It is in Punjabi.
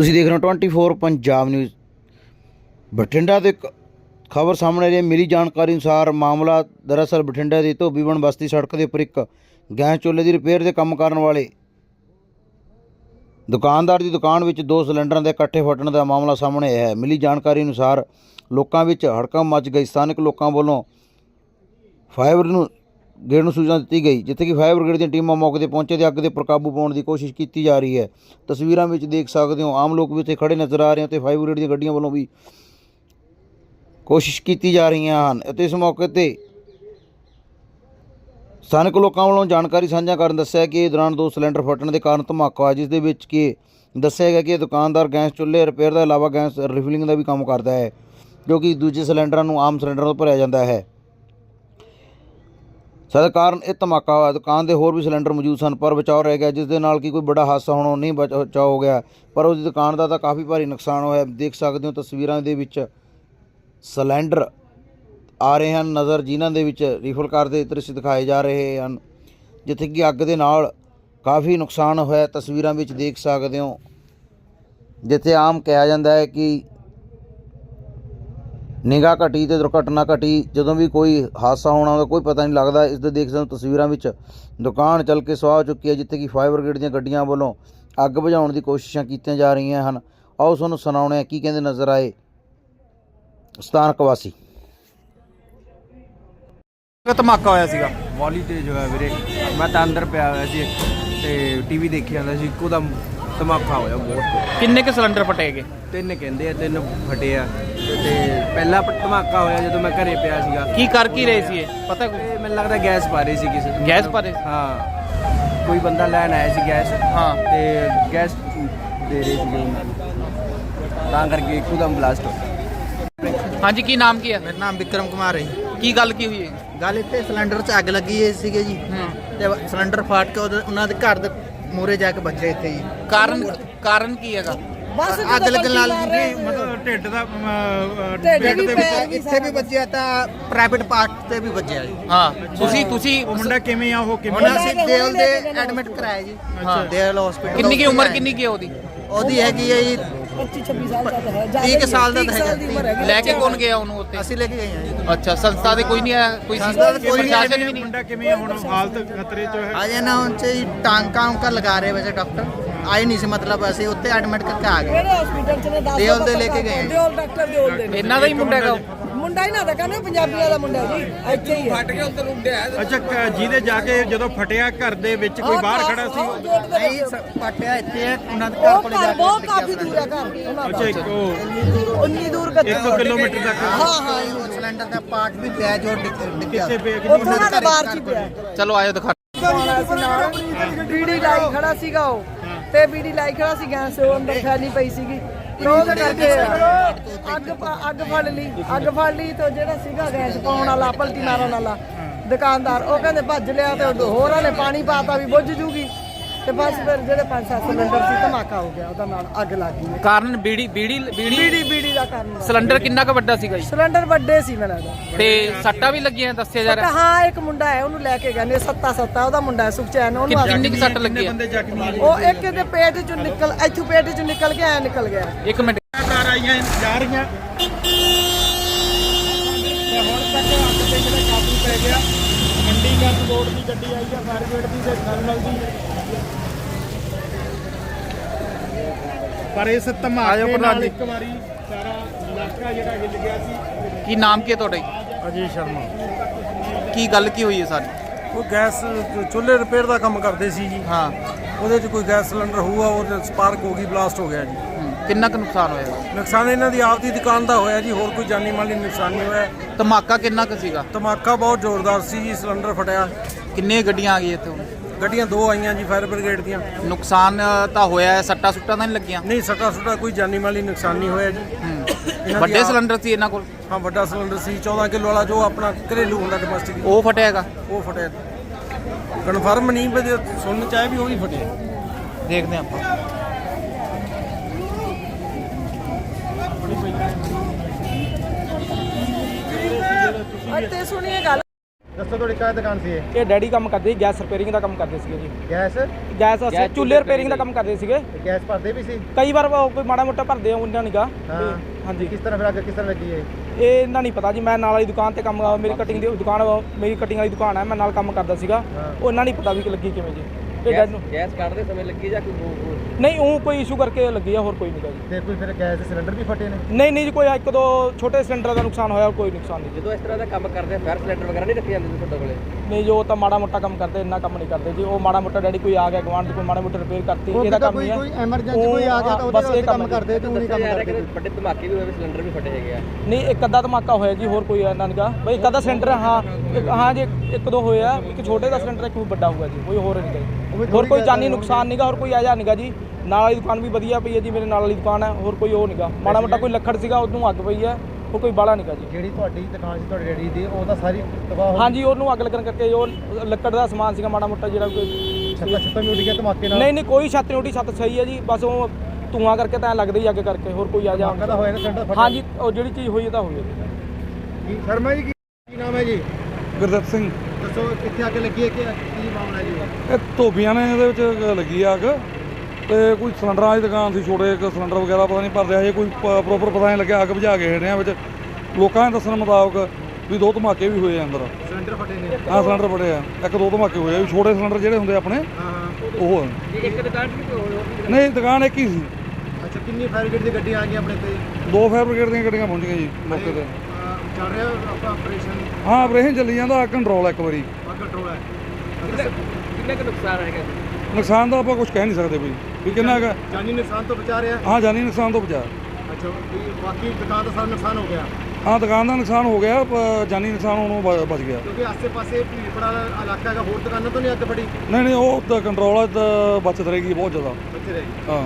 ਤੁਸੀਂ ਦੇਖ ਰਹੇ ਹੋ 24 ਪੰਜਾਬ ਨਿਊਜ਼ ਬਠਿੰਡਾ ਦੇ ਖਬਰ ਸਾਹਮਣੇ ਆਈ ਹੈ। ਮਿਲੀ ਜਾਣਕਾਰੀ ਅਨੁਸਾਰ ਮਾਮਲਾ ਦਰਅਸਲ ਬਠਿੰਡਾ ਦੀ ਧੋਬੀਬਣ ਬਸਤੀ ਸੜਕ ਦੇ ਉੱਪਰ ਇੱਕ ਗੈਸ ਚੁੱਲ੍ਹੇ ਦੀ ਰਿਪੇਅਰ ਦੇ ਕੰਮ ਕਰਨ ਵਾਲੇ ਦੁਕਾਨਦਾਰ ਦੀ ਦੁਕਾਨ ਵਿੱਚ ਦੋ ਸਿਲੰਡਰਾਂ ਦੇ ਇਕੱਠੇ ਫਟਣ ਦਾ ਮਾਮਲਾ ਸਾਹਮਣੇ ਆਇਆ ਹੈ। ਮਿਲੀ ਜਾਣਕਾਰੀ ਅਨੁਸਾਰ ਲੋਕਾਂ ਵਿੱਚ ਹੜਕੰਪ ਮਚ ਗਈ। ਸਥਾਨਕ ਲੋਕਾਂ ਵੱਲੋਂ ਫਾਈਬਰ ਨੂੰ ਗੇੜ ਨੂੰ ਸੂਚਨਾ ਦਿੱਤੀ ਗਈ, ਜਿੱਥੇ ਕਿ ਫਾਇਰ ਬ੍ਰਿਗੇਡ ਦੀਆਂ ਟੀਮਾਂ ਮੌਕੇ ਤੇ ਪਹੁੰਚੇ ਤੇ ਅੱਗ ਦੇ ਉੱਪਰ ਕਾਬੂ ਪਾਉਣ ਦੀ ਕੋਸ਼ਿਸ਼ ਕੀਤੀ ਜਾ ਰਹੀ ਹੈ। ਤਸਵੀਰਾਂ ਵਿੱਚ ਦੇਖ ਸਕਦੇ ਹੋ, ਆਮ ਲੋਕ ਵੀ ਉੱਥੇ ਖੜੇ ਨਜ਼ਰ ਆ ਰਹੇ ਹਨ ਤੇ ਫਾਇਰ ਬ੍ਰਿਗੇਡ ਦੀਆਂ ਗੱਡੀਆਂ ਵੱਲੋਂ ਵੀ ਕੋਸ਼ਿਸ਼ ਕੀਤੀ ਜਾ ਰਹੀਆਂ ਹਨ ਅਤੇ ਇਸ ਮੌਕੇ ਤੇ ਸਥਾਨਕ ਲੋਕਾਂ ਵੱਲੋਂ ਜਾਣਕਾਰੀ ਸਾਂਝਾ ਕਰਨ ਦੱਸਿਆ ਕਿ ਇਹ ਦੌਰਾਨ ਦੋ ਸਿਲੰਡਰ ਫਟਣ ਦੇ ਕਾਰਨ ਧਮਾਕਾ ਹੋਇਆ, ਜਿਸ ਦੇ ਵਿੱਚ ਕਿ ਦੱਸਿਆ ਗਿਆ ਕਿ ਇਹ ਦੁਕਾਨਦਾਰ ਗੈਸ ਚੁੱਲ੍ਹੇ, ਰਿਪੇਅਰ ਦਾ ਇਲਾਵਾ ਗੈਸ ਰਿਫਿਲਿੰਗ ਦਾ ਵੀ ਕੰਮ ਕਰਦਾ ਹੈ, ਜੋ ਕਿ ਦੂਜੇ ਸਿਲੰਡਰਾਂ ਨੂੰ ਆਮ ਸਿਲੰਡਰਾਂ ਤੋਂ ਭਰਿਆ ਜਾਂਦਾ ਹੈ। ਸਦ ਕਾਰਨ ਇਹ ਧਮਾਕਾ ਹੋਇਆ। ਦੁਕਾਨ ਦੇ ਹੋਰ ਵੀ ਸਿਲੰਡਰ ਮੌਜੂਦ ਸਨ, ਪਰ ਬਚਾਓ ਰਹਿ ਗਿਆ, ਜਿਸ ਦੇ ਨਾਲ ਕਿ ਕੋਈ ਵੱਡਾ ਹਾਦਸਾ ਹੋਣੋਂ ਨਹੀਂ ਬਚ- ਬਚਾਅ ਹੋ ਗਿਆ। ਪਰ ਉਸ ਦੀ ਦੁਕਾਨ ਦਾ ਤਾਂ ਕਾਫੀ ਭਾਰੀ ਨੁਕਸਾਨ ਹੋਇਆ। ਦੇਖ ਸਕਦੇ ਹੋ ਤਸਵੀਰਾਂ ਦੇ ਵਿੱਚ ਸਿਲੰਡਰ ਆ ਰਹੇ ਹਨ ਨਜ਼ਰ, ਜਿਨ੍ਹਾਂ ਦੇ ਵਿੱਚ ਰੀਫਲ ਕਰਦੇ ਦ੍ਰਿਸ਼ ਦਿਖਾਏ ਜਾ ਰਹੇ ਹਨ, ਜਿੱਥੇ ਕਿ ਅੱਗ ਦੇ ਨਾਲ ਕਾਫੀ ਨੁਕਸਾਨ ਹੋਇਆ। ਤਸਵੀਰਾਂ ਵਿੱਚ ਦੇਖ ਸਕਦੇ ਹੋ, ਜਿੱਥੇ ਆਮ ਕਿਹਾ ਜਾਂਦਾ ਹੈ ਕਿ ਨਿਗਾਹ ਘਟੀ ਤੇ ਦੁਰਘਟਨਾ ਘਟੀ ਜਦੋਂ ਵੀ ਕੋਈ ਹਾਦਸਾ ਹੋਣਾ ਹੁੰਦਾ ਕੋਈ ਪਤਾ ਨਹੀਂ ਲੱਗਦਾ। ਇਸ ਦੇ ਦੇਖ ਸਕਦੇ ਹੋ ਤਸਵੀਰਾਂ ਵਿੱਚ ਦੁਕਾਨ ਚੱਲ ਕੇ ਸੁਆਹ ਚੁੱਕੀ ਹੈ ਜਿੱਥੇ ਕਿ ਫਾਇਰ ਬ੍ਰਿਗੇਡ ਦੀਆਂ ਗੱਡੀਆਂ ਵੱਲੋਂ ਅੱਗ ਬੁਝਾਉਣ ਦੀ ਕੋਸ਼ਿਸ਼ਾਂ ਕੀਤੀਆਂ ਜਾ ਰਹੀਆਂ ਹਨ। ਆਓ ਤੁਹਾਨੂੰ ਸੁਣਾਉਣੇ ਆ ਕੀ ਕਹਿੰਦੇ ਨਜ਼ਰ ਆਏ ਸਥਾਨਕ ਵਾਸੀ। ਧਮਾਕਾ ਹੋਇਆ ਸੀਗਾ। ਵਾਲੀ ਤੇਜ਼ ਹੋਇਆ ਵੀਰੇ। ਮੈਂ ਤਾਂ ਅੰਦਰ ਪਿਆ ਹੋਇਆ ਸੀ ਤੇ ਟੀਵੀ ਦੇਖੀ ਜਾਂਦਾ ਸੀ। ਇੱਕੋ ਦਮ ਧਮਾਕਾ ਹੋਇਆ ਬਹੁਤ। ਕਿੰਨੇ ਕੁ ਸਿਲੰਡਰ ਫਟੇਗੇ ਤਿੰਨ ਕਹਿੰਦੇ ਆ ਤਿੰਨ ਫਟੇ ਆ। ਤੇ ਪਹਿਲਾ ਪ- ਧਮਾਕਾ ਹੋਇਆ ਜਦੋਂ ਮੈਂ ਘਰੇ ਪਿਆ ਸੀਗਾ। ਕੀ ਕਰ ਕੀ ਰਹੇ ਸੀ ਇਹ? ਪਤਾ ਕੋਈ? ਇਹ ਮੈਨੂੰ ਲੱਗਦਾ ਗੈਸ ਪਾ ਰਹੀ ਸੀ ਕਿਸੇ ਗੈਸ ਭਰੇ ਹਾਂ। ਕੋਈ ਬੰਦਾ ਲੈਣ ਆਇਆ ਸੀ ਗੈਸ। ਹਾਂ। ਤੇ ਗੈਸ ਦੇ ਰਹੇ ਸੀਗੇ ਤਾਂ ਕਰਕੇ ਇੱਕੋ ਦਮ ਬਲਾਸਟ ਹੋ ਹਾਂਜੀ ਕੀ ਨਾਮ ਕੀ ਹੈ? ਮੇਰਾ ਨਾਮ ਵਿਕਰਮ ਕੁਮਾਰ ਹੈ। ਕੀ ਗੱਲ ਕੀ ਹੋਈ ਹੈ? ਗੱਲ ਇੱਥੇ ਸਿਲੰਡਰ 'ਚ ਅੱਗ ਲੱਗੀ ਹੋਈ ਸੀਗੇ ਜੀ। ਹੂੰ। ਤੇ ਸਿਲੰਡਰ ਫਾਟ ਕੇ ਉਹਦੇ- ਉਹਨਾਂ ਦੇ ਘਰ ਦੇ ਮੂਹਰੇ ਜਾ ਕੇ ਵੱਜੇ ਇੱਥੇ ਜੀ। ਕਾਰਨ ਕਾਰਨ ਕੀ ਹੈਗਾ? ਅੱਗ ਲੱਗਣ ਨਾਲ ਜੀ ਮਤਲਬ ਢਿੱਡ ਦਾ ਢਿੱਡ ਦੇ ਵਿੱਚ ਇੱਥੇ ਵੀ ਵੱਜਿਆ ਤਾਂ ਪ੍ਰਾਈਵੇਟ ਪਾਰਟ ਤੇ ਵੀ ਵੱਜਿਆ ਜੀ। ਹਾਂ ਤੁਸੀਂ ਤੁਸੀਂ ਮੁੰਡਾ ਕਿਵੇਂ ਆ ਉਹ ਕਿਵੇਂ ਹੁਣ ਅਸੀਂ ਦੇਲ ਦੇ ਐਡਮਿਟ ਕਰਾਇਆ ਜੀ। ਹਾਂ। ਦੇਲ ਹਸਪੀਟਲ ਕਿੰਨੀ ਕੀ ਉਮਰ ਕਿੰਨੀ ਕੀ ਹੈ ਉਹਦੀ? ਉਹਦੀ ਹੈਗੀ ਹੈ ਜੀ 25 26 ਸਾਲ ਦਾ ਤਾਂ ਹੈ। 30 ਸਾਲ ਦਾ ਤਾਂ ਹੈਗਾ ਦੀ ਉਮਰ ਹੈਗੀ ਲੈ ਕੇ ਕੌਣ ਗਿਆ ਉਹਨੂੰ ਉੱਤੇ ਅਸੀਂ ਲੈ ਕੇ ਗਏ ਹਾਂ ਜੀ। ਅੱਛਾ ਸੰਸਥਾ ਦੇ ਕੋਈ ਨਹੀਂ ਆਇਆ ਕੋਈ ਸੰਸਥਾ ਦੇ ਕੋਈ ਨਹੀਂ ਆਇਆ, ਪ੍ਰਸ਼ਾਸਨ ਵੀ ਨਹੀਂ? ਮੁੰਡਾ ਕਿਵੇਂ ਆ ਹੁਣ? ਹਾਲਤ ਖਤਰੇ 'ਚ ਹੈ। ਅਜੇ ਨਾ ਹੁਣ ਚ ਟਾਂਕਾ ਉਂਕਾ ਲਗਾ ਰਹੇ ਵੈਸੇ ਡਾਕਟਰ। ਆਏ ਨਹੀਂ ਸੀ ਮਤਲਬ ਅਸੀਂ ਉੱਥੇ ਐਡਮਿਟ ਕਰਕੇ ਆ ਗਏ। ਕਿਹੜੇ ਹਸਪੀਟਲ ਚ ਨੇ? ਦੱਸ ਦਿਓਲ ਦੇ ਲੈ ਕੇ ਗਏ। ਦਿਓਲ ਡਾਕਟਰ ਦਿਓਲ ਦੇ ਨੇ। ਇਹਨਾਂ ਦਾ ਹੀ ਮੁੰਡਾ ਹੈਗਾ। ਉਹ? ਮੁੰਡਾ ਹੀ ਨਾ ਤਾਂ ਕਹਿੰਦੇ ਪੰਜਾਬੀਆਂ ਦਾ ਮੁੰਡਾ ਜੀ ਇੱਥੇ ਹੀ ਹੈ ਅੱਛਾ ਕ- ਜਿਹਦੇ ਜਾ ਕੇ ਜਦੋਂ ਫਟਿਆ ਘਰ ਦੇ ਵਿੱਚ ਕੋਈ ਬਾਹਰ ਖੜਾ ਸੀ ਨਹੀਂ ਸ- ਪਾਟਿਆ ਇੱਥੇ ਹੈ, ਉਹਨਾਂ ਦੇ ਘਰ ਉਹ ਕੋਲ ਘਰ ਜਾ ਬਹੁਤ ਕੇ ਕਾਫੀ ਦੂਰ ਹੈ ਘਰ ਉਹਨਾਂ ਅੱਛਾ ਦਾ ਇੱਕ ਉਹ ਉਨੀ ਦੂਰ ਕਿੱਥੇ ਇੱਕ ਕਿਲੋਮੀਟਰ ਤੱਕ ਹਾਂ ਹਾਂ ਉਹ ਸਿਲੰਡਰ ਦਾ ਪਾਰਟ ਵੀ ਪਿਆ ਜੋ ਡਿੱਗ- ਡਿੱਗਿਆ ਕਿੱਥੇ ਪਿਆ ਕਿ ਉੱਥੋਂ ਨਾ ਬਾਹਰ ਚ ਹੀ ਪਿਆ ਚਲੋ ਆਇਓ ਦਿਖਾ ਬੀੜੀ ਲਾਈ ਖੜਾ ਸੀਗਾ ਉਹ ਤੇ ਬੀੜੀ ਲਾਈ ਖੜਾ ਸੀ ਗੈਸ ਉਹ ਅੰਦਰ ਫੈਲੀ ਪਈ ਸੀਗੀ ਤੇ ਉਹਦੇ ਕਰਕੇ ਅੱਗ ਪ- ਅੱਗ ਫੜ ਲਈ। ਅੱਗ ਫੜ ਲਈ ਤੇ ਜਿਹੜਾ ਸੀਗਾ ਗੈਸ ਪਾਉਣ ਵਾਲਾ, ਪਲਟੀ ਮਾਰਨ ਵਾਲਾ, ਦੁਕਾਨਦਾਰ, ਉਹ ਕਹਿੰਦੇ ਭੱਜ ਲਿਆ ਤੇ ਉਹ ਹੋਰਾਂ ਨੇ ਪਾਣੀ ਪਾਤਾ ਵੀ ਬੁੱਝ ਜੂ। ਤੇ ਬਸ ਫਿਰ ਜਿਹੜੇ ਪੰਜ ਸੱਤ ਸਿਲੰਡਰ ਸੀ ਧਮਾਕਾ ਹੋ ਗਿਆ ਉਹਦਾ ਨਾਲ ਅੱਗ ਲੱਗ ਗਈ। ਕਾਰਨ ਬੀੜੀ ਬੀੜੀ ਬੀੜੀ ਬੀੜੀ ਬੀੜੀ ਦਾ ਕਾਰਨ ਸਿਲੰਡਰ ਕਿੰਨਾ ਕੁ ਵੱਡਾ ਸੀਗਾ ਜੀ? ਸਿਲੰਡਰ ਵੱਡੇ ਸੀ ਮੈਨੂੰ ਲੱਗਦਾ। ਤੇ ਸੱਟਾਂ ਵੀ ਲੱਗੀਆਂ ਦੱਸਿਆ ਜਾ ਰਿਹਾ। ਹਾਂ ਇੱਕ ਮੁੰਡਾ ਹੈ ਉਹਨੂੰ ਲੈ ਕੇ ਗਏ ਨੇ ਸੱਤਾ ਸੱਤਾ ਉਹਦਾ ਮੁੰਡਾ ਹੈ ਸੁਖਚੈਨ ਉਹਨੂੰ ਕਿੰਨੀ ਕੁ ਸੱਟ ਲੱਗੀ ਹੈ? ਬੰਦੇ ਜ਼ਖਮੀ ਆ ਉਹ ਇੱਕ ਦੇ ਪੇਟ ਚੋਂ ਨਿਕਲ ਇੱਥੋਂ ਪੇਟ ਚੋਂ ਨਿਕਲ ਕੇ ਐ ਨਿਕਲ ਗਿਆ। ਇੱਕ ਮਿੰਟ। ਕਾਰ ਆਈਆਂ ਜਾ ਰਹੀਆਂ। ਤੇ ਹੁਣ ਤੱਕ ਅੱਗ ਤੇ ਜਿਹੜਾ ਕਾਬੂ ਪੈ ਗਿਆ ਮੰਡੀਗੜ੍ਹ ਰੋਡ ਦੀ ਗੱਡੀ ਆਈ ਆ ਫਾਇਰ ਬ੍ਰਿਗੇਡ ਦੀ ਤੇ ਥਰਮਲ ਦੀ। ਪਰ ਇਸ ਧਮਾਕੇ ਨਾਲ ਇੱਕ ਵਾਰੀ ਸਾਰਾ ਇਲਾਕਾ ਜਿਹੜਾ ਹਿੱਲ ਗਿਆ ਸੀ। ਕੀ ਨਾਮ ਕੀ ਹੈ ਤੁਹਾਡਾ ਜੀ? ਅਜੇ ਸ਼ਰਮਾ। ਕੀ ਗੱਲ ਕੀ ਹੋਈ ਹੈ ਸਾਰੀ? ਉਹ ਗੈਸ ਚੁੱਲ੍ਹੇ ਰਿਪੇਅਰ ਦਾ ਕੰਮ ਕਰਦੇ ਸੀ ਜੀ। ਹਾਂ। ਉਹਦੇ 'ਚ ਕੋਈ ਗੈਸ ਸਿਲੰਡਰ ਹੋਊਗਾ ਉਹਦੇ ਸਪਾਰਕ ਹੋ ਗਈ ਬਲਾਸਟ ਹੋ ਗਿਆ ਜੀ। ਕਿੰਨਾ ਕੁ ਨੁਕਸਾਨ ਹੋਇਆ? ਨੁਕਸਾਨ ਇਹਨਾਂ ਦੀ ਆਪਦੀ ਦੁਕਾਨ ਦਾ ਹੋਇਆ ਜੀ ਹੋਰ ਕੋਈ ਜਾਨੀ ਮਾਲੀ ਨੁਕਸਾਨ ਨਹੀਂ ਹੋਇਆ। ਧਮਾਕਾ ਕਿੰਨਾ ਕੁ ਸੀਗਾ? ਧਮਾਕਾ ਬਹੁਤ ਜ਼ੋਰਦਾਰ ਸੀ ਜੀ ਸਿਲੰਡਰ ਫਟਿਆ। ਕਿੰਨੀਆਂ ਗੱਡੀਆਂ ਆ ਗਈਆਂ ਇੱਥੇ ਹੁਣ? ਗੱਡੀਆਂ ਦੋ ਆਈਆਂ ਜੀ ਫਾਇਰ ਬ੍ਰਿਗੇਡ ਦੀਆਂ। ਨੁਕਸਾਨ ਤਾਂ ਹੋਇਆ ਹੈ ਸੱਟਾ ਸੁੱਟਾਂ ਤਾਂ ਨਹੀਂ ਲੱਗੀਆਂ? ਨਹੀਂ ਸੱਟਾ ਸੁੱਟਾ ਕੋਈ ਜਾਨੀ ਮਾਲੀ ਨੁਕਸਾਨ ਨਹੀਂ ਹੋਇਆ ਜੀ। ਦੀ ਵੱਡੇ ਆਪ- ਸਿਲੰਡਰ ਸੀ ਇਹਨਾਂ ਕੋਲ? ਹਾਂ ਵੱਡਾ ਸਿਲੰਡਰ ਸੀ 14 ਕਿਲੋ ਵਾਲਾ ਜੋ ਆਪਣਾ ਘਰੇਲੂ ਹੁੰਦਾ ਡੋਮੈਸਟਿਕ ਉਹ ਫਟਿਆ ਹੈਗਾ? ਉਹ ਫਟਿਆ। ਕਨਫਰਮ ਨਹੀਂ ਵੀ ਸੁਣਨ ਚ ਆਇਆ ਵੀ ਉਹ ਵੀ ਫਟਿਆ। ਦੇਖਦੇ ਹਾਂ ਆਪਾਂ। ਅਤੇ ਸੁਣੀਏ ਗੱਲ। ਦੱਸੋ ਤੁਹਾਡੀ ਕਾਹ ਦੁਕਾਨ ਸੀ ਇਹ? ਇਹ ਡੈਡੀ ਕੰਮ ਕਰਦੇ ਸੀ ਗੈਸ ਰਿਪੇਅਰਿੰਗ ਦਾ ਕੰਮ ਕਰਦੇ ਸੀਗੇ ਜੀ। ਗੈਸ? ਗੈਸ ਅਸੀਂ ਚੁੱਲ੍ਹੇ ਰਿਪੇਅਰਿੰਗ ਦਾ ਕੰਮ ਕਰਦੇ ਸੀਗੇ। ਗੈਸ ਭਰਦੇ ਵੀ ਸੀ? ਕਈ ਵਾਰ ਉਹ ਕੋਈ ਮਾੜਾ ਮੋਟਾ ਭਰਦੇ ਆ ਉਹਨਾਂ ਨਿਗਾ। ਹਾਂ। ਹਾਂਜੀ। ਕਿਸ ਤਰ੍ਹਾਂ ਫਿਰ ਅੱਗੇ ਕਿਸ ਤਰ੍ਹਾਂ ਲੱਗੀ ਇਹ? ਇਹ ਇਹਨਾਂ ਨਹੀਂ ਪਤਾ ਜੀ ਮੈਂ ਨਾਲ ਵਾਲੀ ਦੁਕਾਨ ਤੇ ਕੰਮ ਮੇਰੀ ਕਟਿੰਗ ਦੀ ਦੁਕਾਨ ਮੇਰੀ ਕਟਿੰਗ ਵਾਲੀ ਦੁਕਾਨ ਹੈ ਮੈਂ ਨਾਲ ਕੰਮ ਕਰਦਾ ਸੀਗਾ। ਉਹਨਾਂ ਨਹੀਂ ਪਤਾ ਵੀ ਕਿ ਲੱਗੀ ਕਿਵੇਂ ਜੀ। ਡੈਡ ਨੂੰ ਗੈਸ ਕੱਢਦੇ ਸਮੇਂ ਲੱਗੀ ਜਾਂ ਕੋਈ ਨਹੀਂ ਉਹ ਕੋਈ ਇਸ਼ੂ ਕਰਕੇ ਲੱਗੀ ਆ ਹੋਰ ਕੋਈ ਨਹੀਂ ਗਾ ਜੀ ਤੇ ਕੋਈ ਫਿਰ ਗੈਸ ਦੇ ਸਿਲੰਡਰ ਵੀ ਫਟੇ ਨੇ? ਨਹੀਂ ਨਹੀਂ ਜੀ ਕੋਈ ਇੱਕ ਦੋ ਛੋਟੇ ਸਿਲੰਡਰ ਦਾ ਨੁਕਸਾਨ ਹੋਇਆ ਕੋਈ ਨੁਕਸਾਨ ਨਹੀਂ ਜੀ। ਜਦੋਂ ਇਸ ਤਰ੍ਹਾਂ ਦਾ ਕੰਮ ਕਰਦੇ ਆ ਫਾਇਰ ਸਿਲੰਡਰ ਵਗੈਰਾ ਨਹੀਂ ਰੱਖੇ ਜਾਂਦੇ ਤੁਹਾਡੇ ਕੋਲੇ? ਨਹੀਂ ਜੋ ਤਾਂ ਮਾੜਾ ਮੋਟਾ ਕੰਮ ਕਰਦੇ ਇੰਨਾ ਕੰਮ ਨਹੀਂ ਕਰਦੇ ਜੀ। ਉਹ ਮਾੜਾ ਮੋਟਾ ਡੈਡੀ ਕੋਈ ਆ ਗਿਆ ਗਵਾਂਢ ਦੇ ਕੋਈ ਮਾੜਾ ਮੋਟਾ ਰਿਪੇਅਰ ਕਰਤੀ ਇਹਦਾ ਕੰਮ ਨਹੀਂ ਹੈ ਕੋਈ ਐਮਰਜੈਂਸੀ ਕੋਈ ਆ ਗਿਆ ਤਾਂ ਉਹਦੇ ਕੰਮ ਕਰਦੇ ਤੇ ਉਹ ਨਹੀਂ ਕੰਮ ਕਰਦੇ ਵੱਡੇ ਧਮਾਕੇ ਵੀ ਹੋਏ ਸਿਲੰਡਰ ਵੀ ਫਟੇ ਹੈਗੇ ਆ। ਨਹੀਂ ਇੱਕ ਅੱਧਾ ਧਮਾਕਾ ਹੋਇਆ ਜੀ ਹੋਰ ਕੋਈ ਇਹਨਾਂ ਨਿਕਾ ਬਈ ਇੱਕ ਅੱਧਾ ਸਿਲੰਡਰ ਹਾਂ ਹਾਂ ਜੀ ਇੱਕ ਦੋ ਹੋਇਆ ਇੱਕ ਛੋਟੇ ਦਾ ਸਿਲੰਡਰ ਇੱਕ ਵੱਡਾ ਹੋਊਗਾ ਜੀ ਕੋਈ ਹੋਰ ਨਹੀਂ ਜੀ। ਹੋਰ ਕੋਈ ਜਾਨੀ ਨੁਕਸਾਨ ਨਹੀਂਗਾ ਹੋਰ ਕੋਈ ਆਜਾ ਨਹੀਂਗਾ ਜੀ। ਨਾਲ ਵਾਲੀ ਦੁਕਾਨ ਵੀ ਵਧੀਆ ਪਈ ਹੈ ਜੀ ਮੇਰੇ ਨਾਲ ਵਾਲੀ ਦੁਕਾਨ ਹੈ ਹੋਰ ਕੋਈ ਉਹ ਨਹੀਂਗਾ ਮਾੜਾ ਮੋਟਾ ਕੋਈ ਲੱਖੜ ਸੀਗਾ ਉਹਨੂੰ ਅੱਗ ਪਈ ਹੈ ਉਹ ਕੋਈ ਬਾਲਾ ਨਹੀਂਗਾ ਜੀ। ਜਿਹੜੀ ਤੁਹਾਡੀ ਦੁਕਾਨ ਸੀ ਤੁਹਾਡੇ ਡੈਡੀ ਦੀ ਉਹ ਤਾਂ ਸਾਰੀ ਤਬਾਹ ਹੋ ਹਾਂਜੀ ਉਹਨੂੰ ਅੱਗ ਲੱਗਣ ਕਰਕੇ ਉਹ ਲੱਕੜ ਦਾ ਸਮਾਨ ਸੀਗਾ ਮਾੜਾ ਮੋਟਾ ਜਿਹੜਾ ਕੋਈ ਛੱਤਾਂ ਛੱਤਾਂ ਵੀ ਉੱਡ ਗਿਆ ਧਮਾਕੇ ਨਾਲ? ਨਹੀਂ ਨਹੀਂ ਕੋਈ ਛੱਤ ਨਹੀਂ ਉੱਡੀ ਛੱਤ ਸਹੀ ਹੈ ਜੀ ਬਸ ਉਹ ਧੂਆਂ ਕਰਕੇ ਤਾਂ ਲੱਗਦਾ ਹੀ ਅੱਗ ਕਰਕੇ ਹੋਰ ਕੋਈ ਆ ਜਾ। ਧਮਾਕਾ ਤਾਂ ਹੋਇਆ ਨਾ ਸਿਲੰਡਰ ਫਟਿਆ। ਹਾਂਜੀ ਉਹ ਜਿਹੜੀ ਚੀਜ਼ ਹੋਈ ਹੈ ਤਾਂ ਹੋਈ ਹੈ ਜੀ। ਕੀ ਸ਼ਰਮਾ ਜੀ ਕੀ ਨਾਮ ਹੈ ਜੀ? ਗੁਰਦੱਤ ਸਿੰਘ। ਦੱਸੋ ਕਿੱਥੇ ਅੱਗ ਲੱਗੀ ਹੈ ਕਿ ਕੀ ਮਾਮਲਾ ਜੀ? ਇਹ ਧੋਬੀਆਂ ਨੇ ਇਹਦੇ ਵਿੱਚ ਲੱਗੀ ਆ ਅੱਗ। ਤੇ ਕੋਈ ਸਿਲੰਡਰਾਂ ਦੀ ਦੁਕਾਨ ਸੀ ਛੋਟੇ ਇੱਕ ਸਿਲੰਡਰ ਵਗੈਰਾ ਪਤਾ ਨਹੀਂ ਭਰ ਰਿਹਾ ਜੇ ਕੋਈ ਪ੍ਰੋਪਰ ਪਤਾ ਨਹੀਂ ਲੱਗਿਆ ਅੱਗ ਬੁਝਾ ਕੇ ਹਟਿਆ ਵਿੱਚ। ਲੋਕਾਂ ਦੇ ਦੱਸਣ ਮੁਤਾਬਕ ਵੀ ਦੋ ਧਮਾਕੇ ਵੀ ਹੋਏ ਆ ਅੰਦਰ। ਸਿਲੰਡਰ ਫਟੇ ਨੇ। ਆਹ ਸਿਲੰਡਰ ਬੜੇ ਆ। ਇੱਕ ਦੋ ਧਮਾਕੇ ਹੋਏ ਆ ਵੀ ਛੋਟੇ ਸਿਲੰਡਰ ਜਿਹੜੇ ਹੁੰਦੇ ਆਪਣੇ ਹਾਂ ਹਾਂ। ਉਹ। ਇੱਕ ਦੁਕਾਨ ਕਿ ਨਹੀਂ ਦੁਕਾਨ ਇੱਕ ਹੀ ਸੀ। ਅੱਛਾ ਕਿੰਨੀ ਫਾਇਰ ਬ੍ਰਿਗੇਡ ਦੀ ਗੱਡੀਆਂ ਆ ਗਈਆਂ ਆਪਣੇ ਤੇ? ਦੋ ਫਾਇਰ ਬ੍ਰਿਗੇਡ ਦੀਆਂ ਗੱਡੀਆਂ ਪਹੁੰਚ ਗਈਆਂ ਜੀ ਮੌਕੇ ਤੇ। ਚੱਲ ਰਿਹਾ ਆਪਣਾ ਆਪਰੇਸ਼ਨ ਹਾਂ ਆਪਰੇਸ਼ਨ ਚੱਲੀ ਜਾਂਦਾ ਕੰਟਰੋਲ ਇੱਕ ਵਾਰੀ। ਕੰਟਰੋਲ ਹੈ ਕਿੰਨਾ ਕੁ ਨੁਕਸਾਨ ਹੈਗਾ ਨੁਕਸਾਨ ਦਾ ਆਪਾਂ ਕੁਝ ਕਹਿ ਨਹੀਂ ਸਕਦੇ ਬਈ। ਵੀ ਕਿੰਨਾ ਕੁ? ਜਾਨੀ ਨੁਕਸਾਨ ਤੋਂ ਬਚਾ ਰਿਹਾ? ਹਾਂ ਜਾਨੀ ਨੁਕਸਾਨ ਤੋਂ ਬਚਾ। ਅੱਛਾ ਵੀ ਬਾਕੀ ਦੁਕਾਨ ਦਾ ਸਾਰਾ ਨੁਕਸਾਨ ਹੋ ਗਿਆ? ਹਾਂ ਦੁਕਾਨ ਦਾ ਨੁਕਸਾਨ ਹੋ ਗਿਆ ਪ- ਜਾਨੀ ਨੁਕਸਾਨ ਉਹਨੂੰ ਬ- ਬਚ ਗਿਆ। ਕਿਉਂਕਿ ਆਸੇ-ਪਾਸੇ ਭੀੜਪੜਾ ਵਾਲਾ ਇਲਾਕਾ ਹੈਗਾ ਹੋਰ ਦੁਕਾਨਾਂ ਤੋਂ ਨਹੀਂ ਅੱਗ ਫੜੀ? ਨਹੀਂ ਨਹੀਂ ਉਹ ਕੰਟਰੋਲ ਬਚਤ ਰਹੇਗੀ ਬਹੁਤ ਜ਼ਿਆਦਾ। ਬੱਚੇ ਰਹੇ ਹਾਂ।